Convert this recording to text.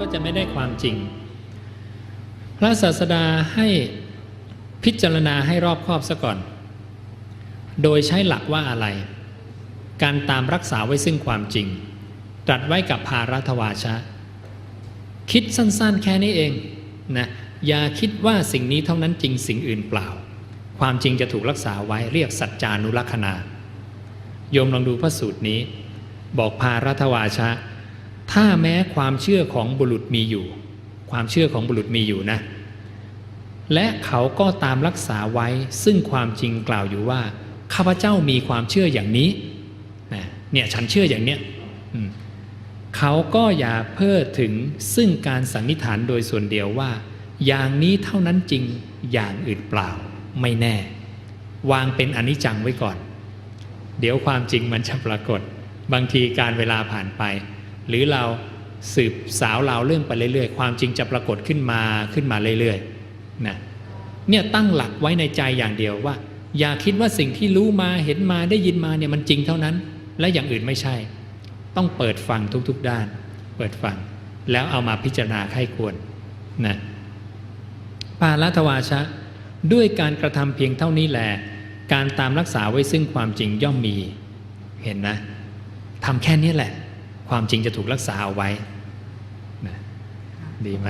ก็จะไม่ได้ความจริง พระศาสดาให้พิจารณาให้รอบคอบซะก่อน โดยใช้หลักว่าอะไร การตามรักษาไว้ซึ่งความจริง ตรัสไว้กับภารัตวาชะ คิดสั้นๆแค่นี้เองนะอย่าคิดว่าสิ่งนี้เท่านั้นจริงสิ่งอื่นเปล่า ความจริงจะถูกรักษาไว้เรียกสัจจานุลักษณาโยมลองดูพระสูตรนี้ บอกภารัตวาชะ ถ้าแม้ความเชื่อของบุรุษมีอยู่ ความเชื่อของบุรุษมีอยู่นะ และเขาก็ตามรักษาไว้ซึ่งความจริงกล่าวอยู่ว่า ข้าพเจ้ามีความเชื่ออย่างนี้เนี่ยฉันเชื่ออย่างเนี้ยเขาก็อย่าเพ้อถึงซึ่งการสันนิษฐานโดยส่วนเดียวว่า อย่างนี้เท่านั้นจริงอย่างอื่นเปล่า ไม่แน่ วางเป็นอนิจจังไว้ก่อน เดี๋ยวความจริงมันจะปรากฏ บางทีการเวลาผ่านไป หรือเราสืบสาวเราวเรื่องไปเรื่อยๆ ความจริงจะปรากฏขึ้นมาขึ้นมาเรื่อยๆนะเนี่ยตั้งหลักไว้ในใจอย่างเดียวว่า อย่าคิดว่าสิ่งที่รู้มาเห็นมาได้ยินมาเนี่ยมันจริงเท่านั้น และอย่างอื่นไม่ใช่ ต้องเปิดฟังทุกๆด้าน เปิดฟังแล้วเอามาพิจารณาไข้ควรนะปาลัทวาชะ ด้วยการกระทำเพียงเท่านี้แหละการตามรักษาไว้ซึ่งความจริงย่อมมี เห็นนะทำแค่นี้แหละ ความจริงจะถูกรักษาเอาไว้นะดีไหม